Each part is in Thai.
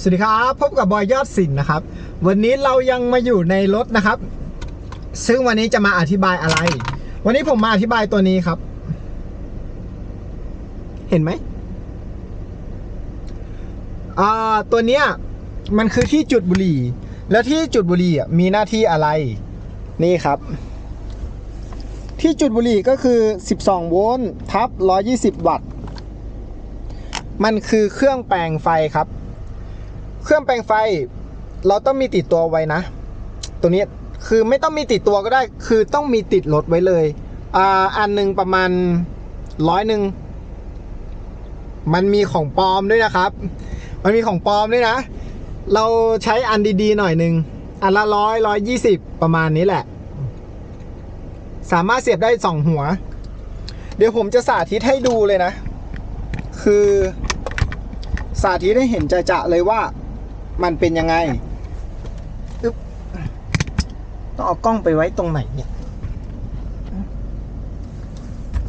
สวัสดีครับ พบกับบอยยอดสินนะครับ วันนี้เรายังมาอยู่ในรถนะครับ ซึ่งวันนี้จะมาอธิบายอะไร วันนี้ผมมาอธิบายตัวนี้ครับ เห็นไหมอ่าตัวเนี้ยมันคือที่จุดบุหรี่ แล้วที่จุดบุหรี่มีหน้าที่อะไร นี่ครับ ที่จุดบุหรี่ก็คือ 12 โวลต์ทับ 120 วัตต์ มันคือเครื่องแปลงไฟครับ เครื่องแปลงไฟ เราต้องมีติดตัวไว้นะ ตัวนี้คือไม่ต้องมีติดตัวก็ได้ คือต้องมีติดรถไว้เลยอ่าอันหนึ่งประมาณร้อยหนึ่งมันมีของปลอมด้วยนะครับ มันมีของปลอมด้วยนะ เราใช้อันดีๆหน่อยหนึ่งอันละร้อยร้อยยี่สิบประมาณนี้แหละ สามารถเสียบได้สองหัว เดี๋ยวผมจะสาธิตให้ดูเลยนะ คือ สาธิตให้เห็นจะๆเลยว่า มันเป็นยังไงอึ๊บต้องเอากล้องไปไว้ตรงไหนเนี่ย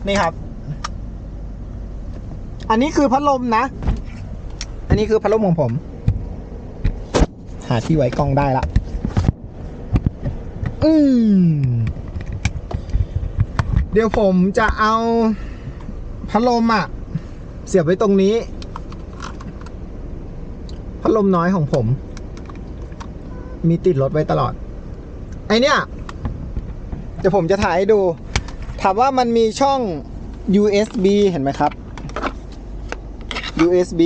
นี่ครับ อันนี้คือพัดลมนะ อันนี้คือพัดลมของผม หาที่ไว้กล้องได้ละ อืม เดี๋ยวผมจะเอาพัดลมอะ เสียบไว้ตรงนี้ พัดลมน้อยของผม มีติดรถไว้ตลอด ไอเนี้ยเดี๋ยวผมจะถ่ายให้ดู ถามว่ามันมีช่อง USB เห็นไหมครับ USB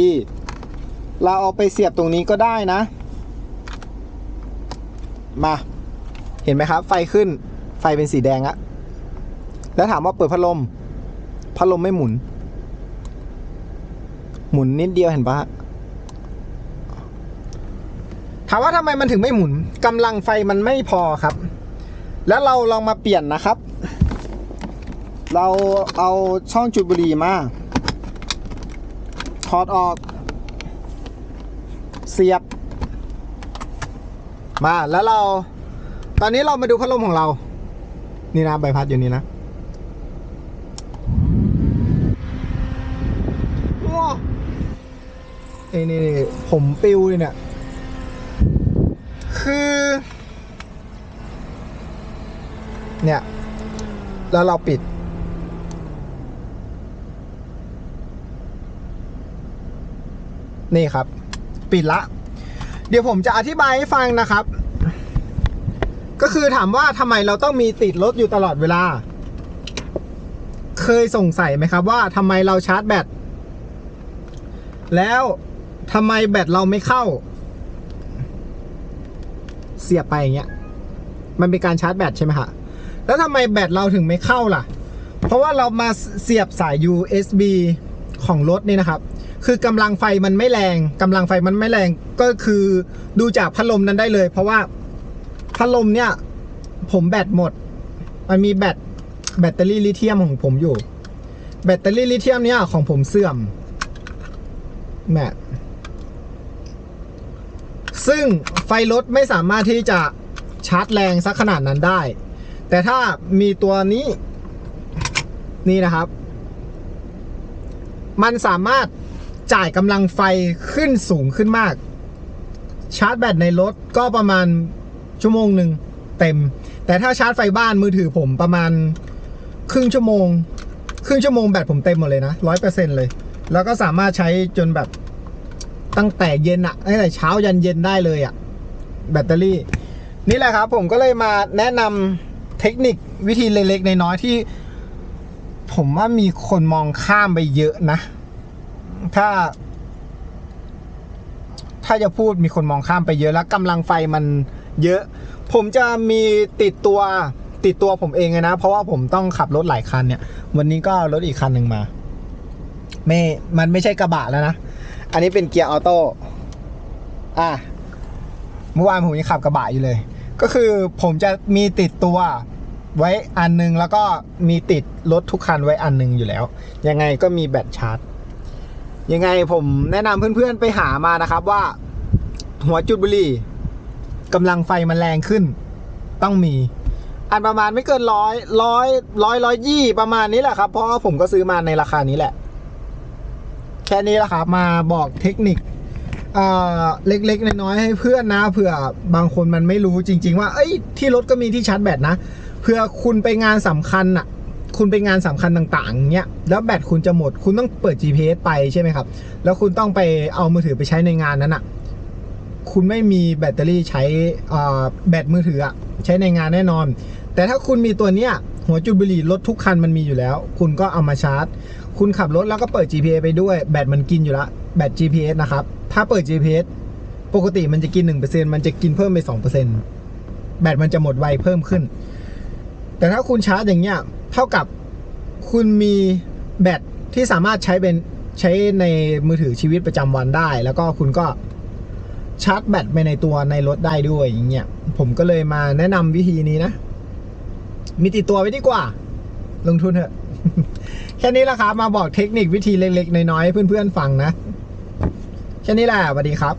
เราเอาไปเสียบตรงนี้ก็ได้นะ มา เห็นไหมครับ ไฟขึ้น ไฟเป็นสีแดงอะแล้วถามว่าเปิดพัดลม พัดลมไม่หมุน หมุนนิดเดียวเห็นปะามว่าทำไมมันถึงไม่หมุนกำลังไฟมันไม่พอครับ แล้วเราลองมาเปลี่ยนนะครับ เราเอาช่องจุดบุหรี่มาถอดออก เสียบ มาแล้วเรา ตอนนี้เรามาดูพัดลมของเรา นี่นะใบพัดอยู่นี่นะว้าวนี่นี่นี่ผมปิวเลยเนี่ย คือ เนี่ย แล้วเราปิด นี่ครับ ปิดละ เดี๋ยวผมจะอธิบายให้ฟังนะครับ ก็คือถามว่าทำไมเราต้องมีติดรถอยู่ตลอดเวลา เคยสงสัยไหมครับว่าทำไมเราชาร์จแบตแล้วทำไมแบตเราไม่เข้า เสียบไปอย่างเงี้ย มันเป็นการชาร์จแบตใช่ไหมฮะ แล้วทำไมแบตเราถึงไม่เข้าล่ะ เพราะว่าเรามาเสียบสาย USB ของรถนี่นะครับ คือกำลังไฟมันไม่แรงกำลังไฟมันไม่แรง ก็คือดูจากพัดลมนั้นได้เลย เพราะว่าพัดลมเนี่ย ผมแบตหมด มันมีแบตแบตเตอรี่ลิเธียมของผมอยู่ แบตเตอรี่ลิเธียมเนี่ยของผมเสื่อมแมท ซึ่งไฟรถไม่สามารถที่จะชาร์จแรงสักขนาดนั้นได้ แต่ถ้ามีตัวนี้นี่นะครับ มันสามารถจ่ายกำลังไฟขึ้นสูงขึ้นมาก ชาร์จแบตในรถก็ประมาณชั่วโมงหนึ่งเต็ม แต่ถ้าชาร์จไฟบ้านมือถือผมประมาณครึ่งชั่วโมง ครึ่งชั่วโมงแบตผมเต็มหมดเลยนะร้อยเปอร์เซ็นเลย แล้วก็สามารถใช้จนแบบ ตั้งแต่เย็นอะตั้งแต่เช้ายันเย็นได้เลยอะแบตเตอรี่ นี่แหละครับ ผมก็เลยมาแนะนำเทคนิควิธีเล็กๆในน้อยที่ ผมว่ามีคนมองข้ามไปเยอะนะ ถ้า ถ้าจะพูดมีคนมองข้ามไปเยอะแล้วกำลังไฟมันเยอะ ผมจะมีติดตัวติดตัวผมเองเลยนะ เพราะว่าผมต้องขับรถหลายคันเนี่ย วันนี้ก็รถอีกคันหนึ่งมา ไม่ มันไม่ใช่กระบะแล้วนะ อันนี้เป็นเกียร์ออโต้อะเมื่อวานผมยังขับกระบะอยู่เลย ก็คือผมจะมีติดตัวไว้อันหนึงแล้วก็มีติดรถทุกคันไว้อันหนึงอยู่แล้ว ยังไงก็มีแบตชาร์จ ยังไงผมแนะนำเพื่อนๆไปหามานะครับว่า หัวจุดบุหรี่กำลังไฟมันแรงขึ้น ต้องมี อันประมาณไม่เกินร้อยร้อยร้อยร้อยยี่ประมาณนี้แหละครับ เพราะผมก็ซื้อมาในราคานี้แหละ แค่นี้แหละครับมาบอกเทคนิคเล็กๆน้อยๆให้เพื่อนนะเผื่อบางคนมันไม่รู้จริง ๆ ว่าเอ้ยที่รถก็มีที่ชาร์จแบตนะเผื่อคุณไปงานสำคัญอะคุณไปงานสำคัญต่างๆเงี้ยแล้วแบตคุณจะหมด คุณต้องเปิด GPS ไปใช่ไหมครับ แล้วคุณต้องไปเอามือถือไปใช้ในงานนั้นอะคุณไม่มีแบตเตอรี่ใช้แบตมือถืออะใช้ในงานแน่นอน แต่ถ้าคุณมีตัวเนี้ย หัวจุดบุหรี่รถทุกคันมันมีอยู่แล้ว คุณก็เอามาชาร์จ คุณขับรถแล้วก็เปิด GPS ไปด้วย แบตมันกินอยู่ละแบต GPS นะครับ ถ้าเปิด GPS ปกติมันจะกิน 1%มันจะกินเพิ่มไป 2%แบตมันจะหมดไวเพิ่มขึ้น แต่ถ้าคุณชาร์จอย่างเงี้ยเท่ากับคุณมีแบตที่สามารถใช้เป็นใช้ในมือถือชีวิตประจำวันได้ แล้วก็คุณก็ชาร์จแบตไปในตัวในรถได้ด้วยอย่างเงี้ยผมก็เลยมาแนะนำวิธีนี้นะ มีติดตัวไว้ดีกว่า ลงทุนเถอะ แค่นี้แหละครับ มาบอกเทคนิควิธีเล็กๆ น้อยๆให้เพื่อนๆฟังนะ แค่นี้แหละสวัสดีครับ